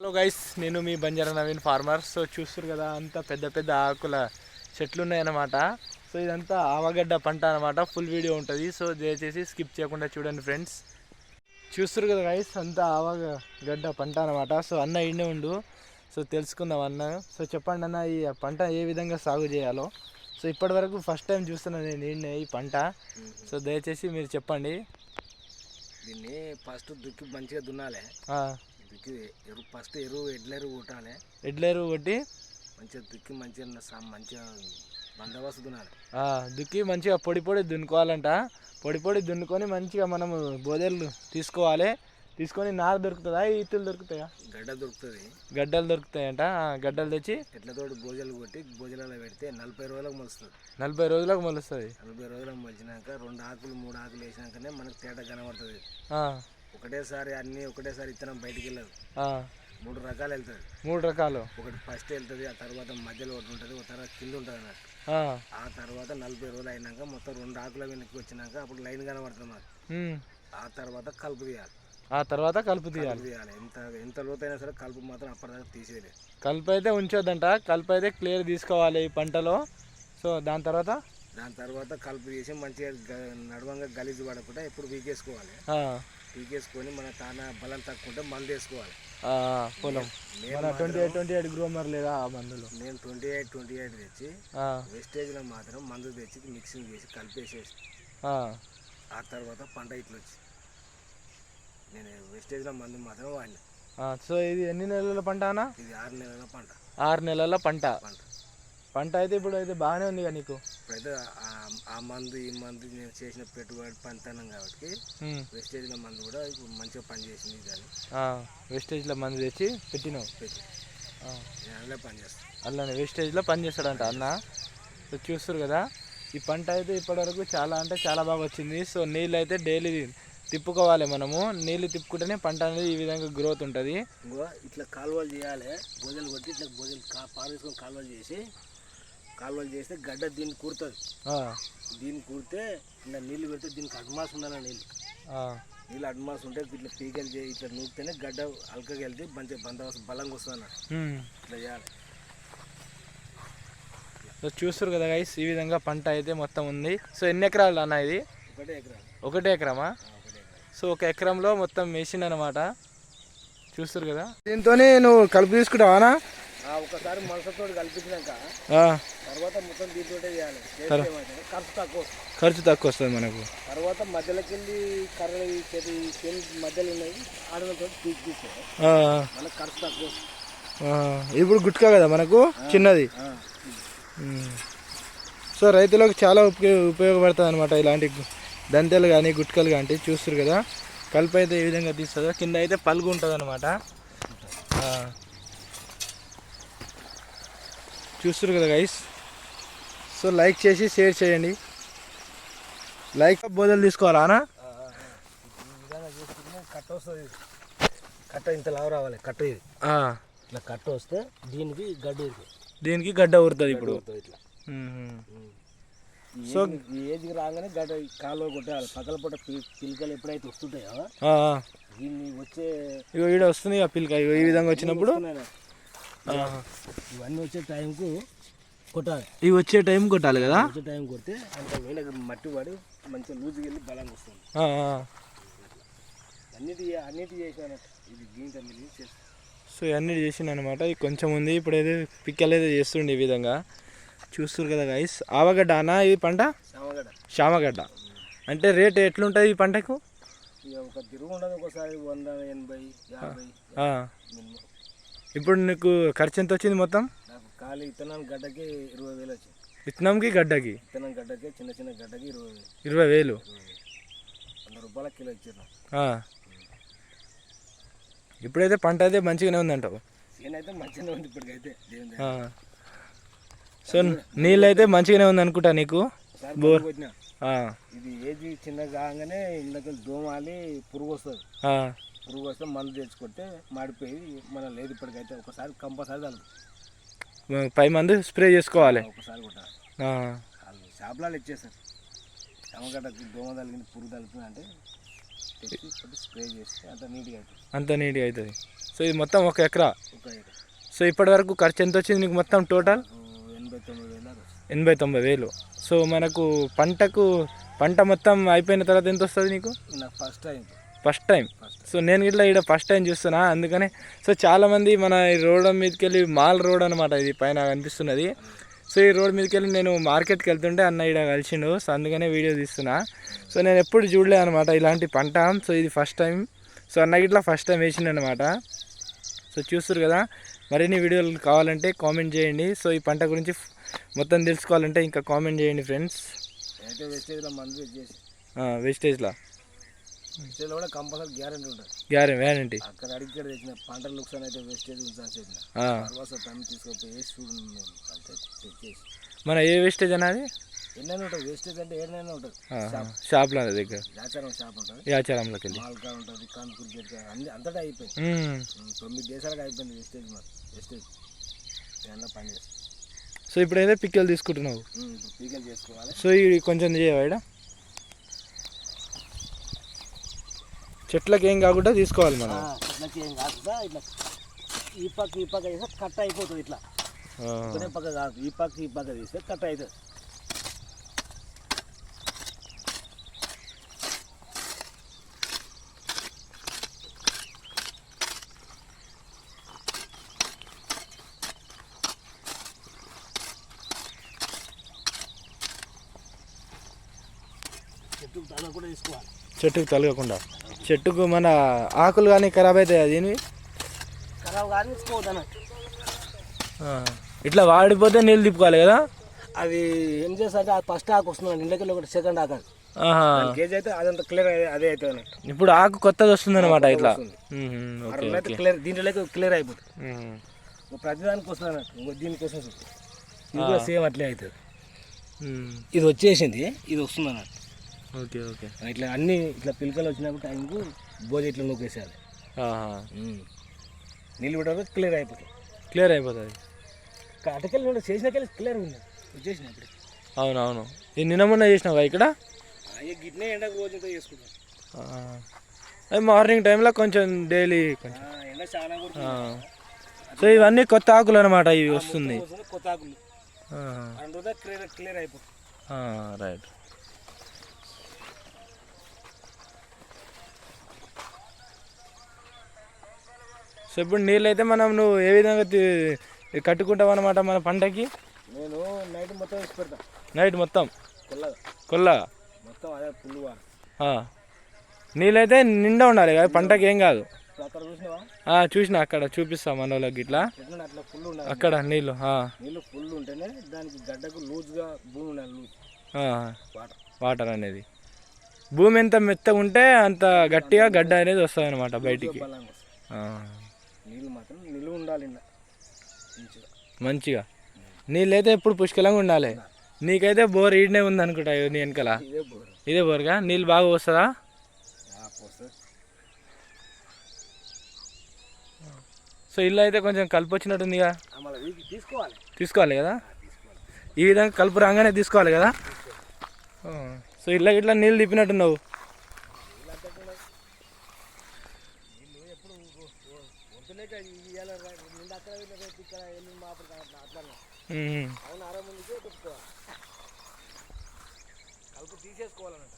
Hello guys నేను మీ Banjara Naveen farmer so చూస్తారు కదా అంత పెద్ద పెద్ద ఆకుల చెట్లు ఉన్నాయన్నమాట సో ఇదంతా ఆవగడ్డ పంట అనమాట ఫుల్ వీడియో ఉంటుంది. సో దయచేసి స్కిప్ చేయకుండా చూడండి ఫ్రెండ్స్ చూస్తారు కదా గైస్ అంతా ఆవగడ్డ పంట అనమాట సో అన్న ఇండే ఉండు. సో తెలుసుకుందాం అన్న. సో చెప్పండి అన్న ఈ పంట ఏ విధంగా సాగు చేయాలో. సో ఇప్పటి వరకు ఫస్ట్ టైం చూస్తున్నాను నేను ఈయన్నే ఈ పంట. సో దయచేసి మీరు చెప్పండి. దీన్ని ఫస్ట్ దుక్కి మంచిగా దున్నాలి. దుక్కి ఎరువు ఫస్ట్ ఎరువు ఎడ్లెరువు కొట్టాలి. ఎడ్లేరు కొట్టి మంచిగా దుక్కి మంచిగా మంచిగా బందోబస్తు దున్నాలి దుక్కి మంచిగా పొడి పొడి దున్నుకోవాలంట. పొడి పొడి దున్నుకొని మంచిగా మనము బోదెలు తీసుకోవాలి. తీసుకొని నారు దొరుకుతుందా? ఈతులు దొరుకుతాయా? గడ్డ దొరుకుతుంది. గడ్డలు దొరుకుతాయంట. గడ్డలు తెచ్చి ఎడ్లతోటి భోజనాలు కొట్టి భోజనాలు పెడితే నలభై రోజులకు మొలుస్తుంది. నలభై రోజులకు మొలుస్తుంది. నలభై రోజులకు మొలిచినాక రెండు ఆకులు మూడు ఆకులు వేసినాకనే మనకు తేడా కనబడుతుంది. ఒకటేసారి అన్నీ ఒకటేసారి ఇత్తనం బయటికి వెళ్ళదు. మూడు రకాలు వెళ్తుంది మూడు రకాలు. ఒకటి ఫస్ట్ వెళ్తుంది ఆ తర్వాత మధ్యలో ఒకటి ఉంటుంది ఒక తర్వాత కింద ఉంటుంది అన్నట్టు. ఆ, తర్వాత నలభై రోజులు అయినాక మొత్తం రెండు ఆకుల వెనక్కి వచ్చినాక అప్పుడు లైన్ కనబడుతుంది ఉమ్. ఆ తర్వాత కలుపు తీయాలి. ఆ తర్వాత కలుపు తీయాలి. తీయాలి. ఎంత ఎంత లోతైనా సరే కలుపు మాత్రం అప్పటిదాకా తీసేయలేదు. కలుపు అయితే ఉంచొద్దంట. కలుపు అయితే క్లియర్ తీసుకోవాలి ఈ పంటలో. సో దాని తర్వాత? దాని తర్వాత కలుపు తీసి మంచిగా నడవంగా గలీజు పడకుండా ఎప్పుడు పీకేసుకోవాలి. ఆ, పీకేసుకొని మన తాన బలం తక్కువ ఉంటే మందు వేసుకోవాలి. ఆ, పొలం. Twenty eight twenty eight Gromor లేదా ఆ మందులు? నేను ట్వంటీ ఎయిట్ ట్వంటీ ఎయిట్ తెచ్చి వేస్టేజ్లో మాత్రం మందు తెచ్చి మిక్సింగ్ చేసి కలిపేసేసి ఆ, ఆ తర్వాత పంట ఇట్లా వచ్చి నేను వేస్టేజ్లో మందు మాత్రం వాడిన. ఆ, సో ఇది ఎన్ని నెలల పంట ఇది ఆరు నెలల పంట. ఆరు నెలల పంట. పంట. పంట అయితే ఇప్పుడు అయితే బాగానే ఉంది కదా నీకు? ఇప్పుడైతే ఆ- మందు ఈ మందు నేను చేసిన పెట్టుబడి పంతనం కాబట్టి. వెస్టేజ్ల మందు కూడా ఇప్పుడు మంచిగా పనిచేసింది దాన్ని వేస్టేజ్లో మంది తెచ్చి పెట్టినావు? పెట్టి. అందులో పనిచేస్తాను అలానే వేస్టేజ్లో పని చేస్తాడంట అన్న. సో చూస్తారు కదా ఈ పంట అయితే ఇప్పటివరకు చాలా అంటే చాలా బాగా వచ్చింది. సో నీళ్ళు అయితే డైలీ తిప్పుకోవాలి మనము. నీళ్ళు తిప్పుకుంటేనే పంట అనేది ఈ విధంగా గ్రోత్ ఉంటుంది. ఇట్లా కాలువలు చేయాలి. భోజనాలు కొట్టి ఇట్లా భోజనం పారేసుకొని కాలువలు చేసి కాలువలు చేస్తే గడ్డ దీన్ని కూరుతుంది. దీన్ని కూరితే ఇలా నీళ్ళు పెడితే దీనికి అడ్మాస్ ఉండాలి నీళ్ళు నీళ్ళు అడ్మాస్ ఉంటే ఇట్లా పీకలు చేయి ఇట్లా నూపితేనే గడ్డ అల్కగా వెళ్తే మంచిగా బందోబస్తు బలంగా వస్తుంది అన్నట్టు ఇట్లా చేయాలి. సో చూస్తారు కదా గైస్ ఈ విధంగా పంట అయితే మొత్తం ఉంది. సో ఎన్ని ఎకరాలు అన్న ఇది? ఒకటే ఎకరమా? సో ఒక ఎకరంలో మొత్తం వేసిండు అనమాట చూస్తారు కదా? దీంతోనే నువ్వు కలుపు తీసుకుంటావానా ఆ, ఒకసారి మనసుతో కల్పించినాక తర్వాత మొత్తం దీంతో చేయాలి. ఖర్చు తక్కువ. ఖర్చు తక్కువ వస్తుంది మనకు. తర్వాత మధ్యలోకి వెళ్ళి కర్రలు చెన్ మధ్యలో ఉన్నాయి ఆడలతో తీసి మనకు ఖర్చు తక్కువ. ఇప్పుడు గుట్కా కదా మనకు? చిన్నది. సో రైతులకు చాలా ఉపయోగ ఉపయోగపడుతుంది అనమాట ఇలాంటి దంతెలు కానీ గుట్కలు కానీ చూస్తారు కదా. కలుపు అయితే ఈ విధంగా తీస్తుందో కింద అయితే పలుగు ఉంటుంది అనమాట చూస్తారు కదా గైస్ సో లైక్ చేసి షేర్ చేయండి. లైక్ బోధలు తీసుకోవాలా చేసుకుంటే కట్ట వస్తుంది. కట్ట ఇంత లావు రావాలి కట్ట ఇది. ఇట్లా కట్ట వస్తే దీనికి గడ్డి. దీనికి గడ్డ ఊరుతుంది ఇప్పుడు. ఇట్లా. సో- ఏజ్కి రాగానే గడ్డ కాలువ కొట్టేయాలి. పక్కల పూట పిలకలు ఎప్పుడైతే వస్తుంటాయో. దీన్ని వచ్చే ఇగో ఈడ వస్తుంది ఆ పిల్లక ఇగో ఈ విధంగా వచ్చినప్పుడు. ఇవన్నీ వచ్చే టైంకు కొట్టాలి. ఇవి వచ్చే టైం కొట్టాలి కదా? వచ్చే టైం కొడితే అంత వేల మట్టి పడి మంచిగా లూజుకి వెళ్ళి బలంగా వస్తుంది. అన్నిటి అన్నిటి చేసాను ఇది దీంతో చేస్తాను సో ఇవన్నీ చేసిండు అనమాట ఇది కొంచెం ఉంది. ఇప్పుడు అయితే పిక్కలు అయితే చేస్తుండే ఈ విధంగా. చూస్తారు కదా గైస్ ఆవగడ్డ అన్న ఈ పంట? శామగడ్డ అంటే రేట్ ఎట్లుంటుంది ఈ పంటకు? ఒక తిరుగు ఉండదు. ఒకసారి వంద ఎనభై యాభై. ఇప్పుడు నీకు ఖర్చు ఎంత వచ్చింది మొత్తం? నాకు ఖాళీ ఇత్తనం గడ్డకి ఇరవై వేలు వచ్చింది. విత్తనంకి గడ్డకి? ఇత్తనం గడ్డకి చిన్న చిన్న గడ్డకి ఇరవై వేలు. ఇరవై వేలు? వంద రూపాయల కిలో ఇచ్చారు ఆ. ఇప్పుడైతే పంట అయితే మంచిగానే ఉందంటావు నేనైతే మంచిగానే ఉంది ఇప్పటికైతే. దేవుని ఆ. దయ. సో నీళ్ళు అయితే మంచిగానే ఉంది అనుకుంటా నీకు? ఆ. ఇది ఏజ్ చిన్నగా కాగానే ఇందులోకి దోమాలి పురుగు వస్తుంది. పురుగు వస్తే మందు తెచ్చుకుంటే మాడిపోయి మనం లేదు ఇప్పటికైతే ఒకసారి కంపల్సరీ తగ్గు పై మందు స్ప్రే చేసుకోవాలి. ఒకసారి కొట్టాలి. వాళ్ళు షాపులలో ఇచ్చేస్తారు టమగడ్డకి దోమ తగిలింది పురుగు తగిలింది అంటే స్ప్రే చేస్తే అంత నీట్గా అవుతుంది. అంత నీట్గా అవుతుంది. సో ఇది మొత్తం ఒక ఎకరా? ఒక ఎకరా. సో ఇప్పటి వరకు ఖర్చు ఎంత వచ్చింది నీకు మొత్తం టోటల్? ఎనభై తొమ్మిది వేల ఎనభై తొంభై వేలు. సో మనకు పంటకు పంట మొత్తం అయిపోయిన తర్వాత ఎంత వస్తుంది నీకు first time first time so నేను ఇట్లా ఇక్కడ ఫస్ట్ టైం చూస్తున్నా. అందుకనే సో చాలామంది మన ఈ రోడ్ మీదకి వెళ్ళి మాల్ రోడ్ అనమాట ఇది పైన కనిపిస్తున్నది. సో ఈ రోడ్ మీదకి వెళ్ళి నేను మార్కెట్కి వెళ్తుంటే అన్న ఇక్కడ కలిసిండు. సో అందుకనే వీడియో తీస్తున్నా. సో నేను ఎప్పుడు చూడలే అనమాట ఇలాంటి పంట. సో ఇది ఫస్ట్ టైం సో అన్న ఇట్లా ఫస్ట్ టైం వేసిండు అనమాట సో చూస్తారు కదా మరిన్ని వీడియోలు కావాలంటే కామెంట్ చేయండి. సో ఈ పంట గురించి మొత్తం తెలుసుకోవాలంటే ఇంకా కామెంట్ చేయండి ఫ్రెండ్స్ అయితే వెస్టేజ్లో మందు చేసి. వేస్టేజ్లా వెస్టేజ్లో కూడా కంపల్సరీ గ్యారెంటీ ఉంటుంది. గ్యారె వ్యారంటీ అక్కడ అడిగి తెచ్చిన పంట లుక్సాన్ అయితే వెస్టేజ్ ఉంచాలని చెప్పిన. తర్వాత టైం తీసుకొని వేసి చూడు మేము. అంతే తెచ్చేసి మన ఏ వేస్టేజ్ అన్నది ఎన్నైనా ఉంటుంది. వేస్టేజ్ అంటే ఏదైనా ఉంటుంది. షాప్ షాప్లో దగ్గర. ఆచారం షాప్ ఉంటుంది. యాచారంలోకి వెళ్ళి. మాల్కా ఉంటుంది కాన్పూర్ గేట్ అన్ని అంతటా అయిపోయింది. తొమ్మిది దేశాలకు అయిపోయింది వెస్టేజ్ మాకు వెస్టేజ్ ఏమన్నా పని చేస్తాం. సో ఇప్పుడైతే పిక్కలు తీసుకుంటున్నావు. చేసుకోవాలి. సో ఇవి కొంచెం చేయవా ఈడ? చెట్లకి ఏం కాకుండా తీసుకోవాలి మనం. ఏం కాకుండా ఇట్లా ఈ పక్క ఈ పక్క చేస్తే కట్ అయిపోతుంది ఇట్లా. పక్క కాదు ఈ పక్క ఈ పక్క తీస్తే కట్ అవుతుంది చెట్టుకు తలగకుండా చెట్టుకు మన ఆకులు కానీ ఖరాబ్ అవుతాయి అది ఇట్లా వాడిపోతే నీళ్ళు తిప్పుకోవాలి కదా? అది ఏం చేస్తా ఫస్ట్ ఆకు వస్తుంది ఇంట్లోకి ఒకటి సెకండ్ ఆకు. కేజీ అయితే అదంతా క్లియర్ అదే అవుతుంది అన్నట్టు. ఇప్పుడు ఆకు కొత్తది వస్తుంది. అనమాట ఇట్లా క్లియర్ దీంట్లోకి క్లియర్ అయిపోతుంది. ప్రతిదానికి వస్తుంది అన్నట్టు. ఇంకో దీనికోసం చూడు. ఇది కూడా సేమ్ అట్లే అవుతుంది. ఇది వచ్చేసింది ఇది వస్తుంది అన్నట్టు. Okay okay. ఇట్లా అన్ని ఇట్లా పిలకలు వచ్చినప్పుడు టైంకు భోజ ఇట్లా నూకేసేయాలి. నీళ్ళు పెట్టకపోతే క్లియర్ అయిపోతుంది క్లియర్ అయిపోతుంది. అటకెళ్ళి చేసినాకెళ్ళి క్లియర్ ఉంది వచ్చేసిన ఇప్పుడు. అవునవును. ఇది నిన్న మొన్న చేసినావా ఇక్కడ? గిట్నే ఎండకు రోజంతా చేసుకుంటాం. అది మార్నింగ్ టైంలో కొంచెం డైలీ కొంచెం. ఎండ చాలా. సో ఇవన్నీ కొత్త ఆకులు అనమాట ఇవి వస్తుంది. కొత్త ఆకులు. క్లియర్ అయిపోతుంది రైట్. సో ఇప్పుడు నీళ్ళు అయితే మనం నువ్వు ఏ విధంగా కట్టుకుంటావు అనమాట మన పంటకి? నేను నైట్ మొత్తం వేసి పెడతా. నైట్ మొత్తం? కొల్ల? మొత్తం అదే. నీళ్ళైతే నిండా ఉండాలి కదా పంటకి ఏం కాదు. చూసిన అక్కడ చూపిస్తా మన వాళ్ళకి ఇట్లా అక్కడ నీళ్ళు నీళ్ళు ఫుల్ ఉంటేనే దానికి గడ్డకు లూజ్గా భూమి వాటర్. అనేది. భూమి ఎంత మెత్తగా ఉంటే అంత గట్టిగా గడ్డ అనేది వస్తుంది. అనమాట బయటికి నీళ్ళు మాత్రం నిలువ ఉండాలి మంచిగా. మంచిగా. నీళ్ళైతే ఎప్పుడు పుష్కలంగా ఉండాలి. నీకైతే బోర్ ఈడనే ఉంది అనుకుంటా నీ వెనకాల. ఇదే బోర్. ఇదే బోర్గా? నీళ్ళు బాగా వస్తుందా సో ఇల్లు అయితే కొంచెం కలుపు వచ్చినట్టుందిగా? తీసుకోవాలి. కదా? ఈ విధంగా కలుపు రాగానే తీసుకోవాలి కదా? సో ఇట్లా ఇట్లా నీళ్ళు తిప్పినట్టున్నావు నీళ్ళు ఎప్పుడు వంతులేక ఇవాళ నిండు అక్కడ వీళ్ళ రేపు ఇక్కడ వెళ్ళి మా అప్పుడు అట్లా అట్లా ఉమ్. అవును పెట్టుకోవాలి కలుపు తీసేసుకోవాలన్నట్టు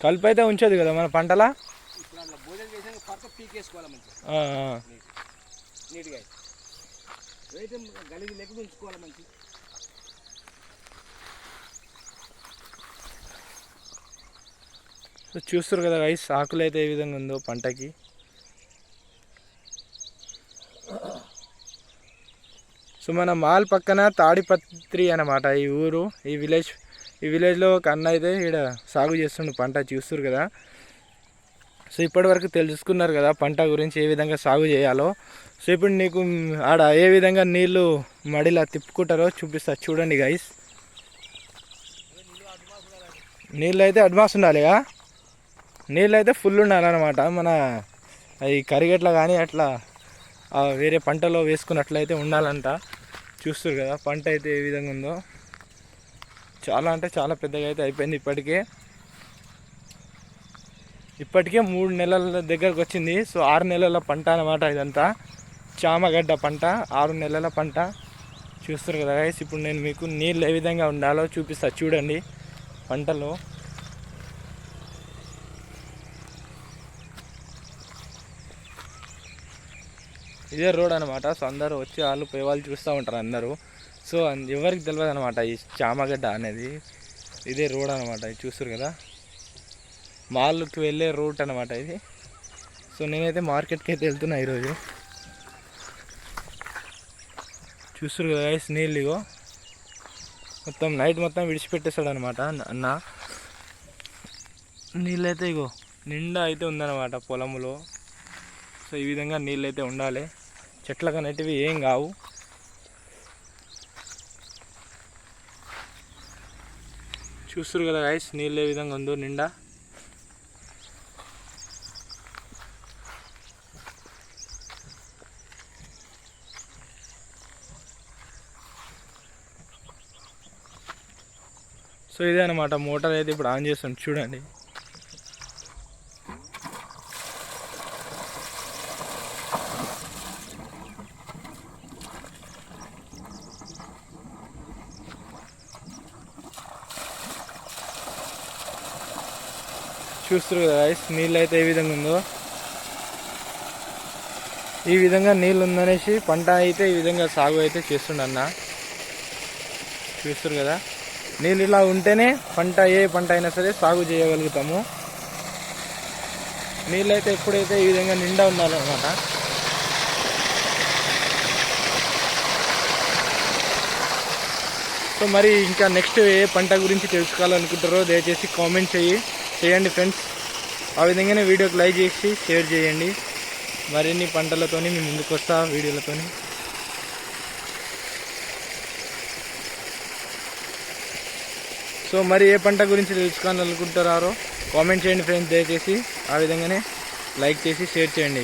కలుపు అయితే ఉంచదు కదా మన పంటలా? ఇప్పుడు అట్లా భోజనం చేసాక పక్క పీకేసుకోవాలి మంచిగా నీట్గా గలిగి ఉంచుకోవాలి మంచి చూస్తారు కదా గైస్ ఆకులు అయితే ఏ విధంగా ఉందో పంటకి. సో మన మాల్ పక్కన తాడిపత్రి అన్నమాట. ఈ ఊరు ఈ విలేజ్ ఈ విలేజ్లో ఒక అన్న అయితే ఇక్కడ సాగు చేస్తుండు పంట చూస్తారు కదా. సో ఇప్పటివరకు తెలుసుకున్నారు కదా పంట గురించి ఏ విధంగా సాగు చేయాలో. సో ఇప్పుడు నీకు ఆడ ఏ విధంగా నీళ్ళు మడిలా తిప్పుకుంటారో చూపిస్తా. చూడండి గైస్ నీళ్ళు అయితే అడ్వాన్స్ ఉండాలిగా నీళ్ళు అయితే ఫుల్ ఉండాలన్నమాట. మన అది కరిగట్ల కానీ అట్లా వేరే పంటలో వేసుకున్నట్లయితే ఉండాలంట. చూస్తారు కదా పంట అయితే ఏ విధంగా ఉందో. చాలా అంటే చాలా పెద్దగా అయితే అయిపోయింది ఇప్పటికే. ఇప్పటికే మూడు నెలల దగ్గరకు వచ్చింది. సో ఆరు నెలల పంట అనమాట ఇదంతా. చామగడ్డ పంట ఆరు నెలల పంట. చూస్తారు కదా గైస్ ఇప్పుడు నేను మీకు నీళ్ళు ఏ విధంగా ఉండాలో చూపిస్తా. చూడండి పంటలో. ఇదే రోడ్ అనమాట సో అందరూ వచ్చి వాళ్ళు పోయే వాళ్ళు చూస్తూ ఉంటారు అందరూ. సో ఎవరికి తెలియదు అనమాట ఈ చామగడ్డ అనేది. ఇదే రోడ్ అనమాట ఇది చూస్తారు కదా? మాల్కి వెళ్ళే రూట్ అనమాట ఇది. సో నేనైతే మార్కెట్కి అయితే వెళ్తున్నా ఈరోజు. చూస్తారు కదా guys, నీళ్ళు ఇగో. మొత్తం నైట్ మొత్తం విడిచిపెట్టేస్తాడు అనమాట అన్న. నీళ్ళైతే ఇగో నిండా అయితే ఉందన్నమాట పొలంలో సో ఈ విధంగా నీళ్ళు అయితే ఉండాలి. చెట్లకు అనేటివి ఏం కావు. చూస్తారు కదా గైస్ నీళ్ళు ఏ విధంగా ఉందో నిండా. సో ఇదే అనమాట మోటార్ అయితే ఇప్పుడు ఆన్ చేస్తాం చూడండి. చూస్తారు కదా guys, నీళ్ళు అయితే ఏ విధంగా ఉందో. ఈ విధంగా నీళ్ళు ఉందనేసి పంట అయితే ఈ విధంగా సాగు అయితే చేస్తుండన్న చూస్తారు కదా. నీళ్ళు ఇలా ఉంటేనే పంట ఏ పంట అయినా సరే సాగు చేయగలుగుతాము. నీళ్ళు అయితే ఎప్పుడైతే ఈ విధంగా నిండా ఉండాలన్నమాట. సో మరి ఇంకా నెక్స్ట్ ఏ పంట గురించి తెలుసుకోవాలనుకుంటారో దయచేసి కామెంట్ చేయి. చేయండి ఫ్రెండ్స్. ఆ విధంగానే వీడియోకి లైక్ చేసి షేర్ చేయండి. మరిన్ని పంటలతోని మేము ముందుకు వస్తా వీడియోలతోని. సో మరి ఏ పంట గురించి తెలుసుకోవాలనుకుంటున్నారో కామెంట్ చేయండి ఫ్రెండ్స్. దయచేసి ఆ విధంగానే లైక్ చేసి షేర్ చేయండి.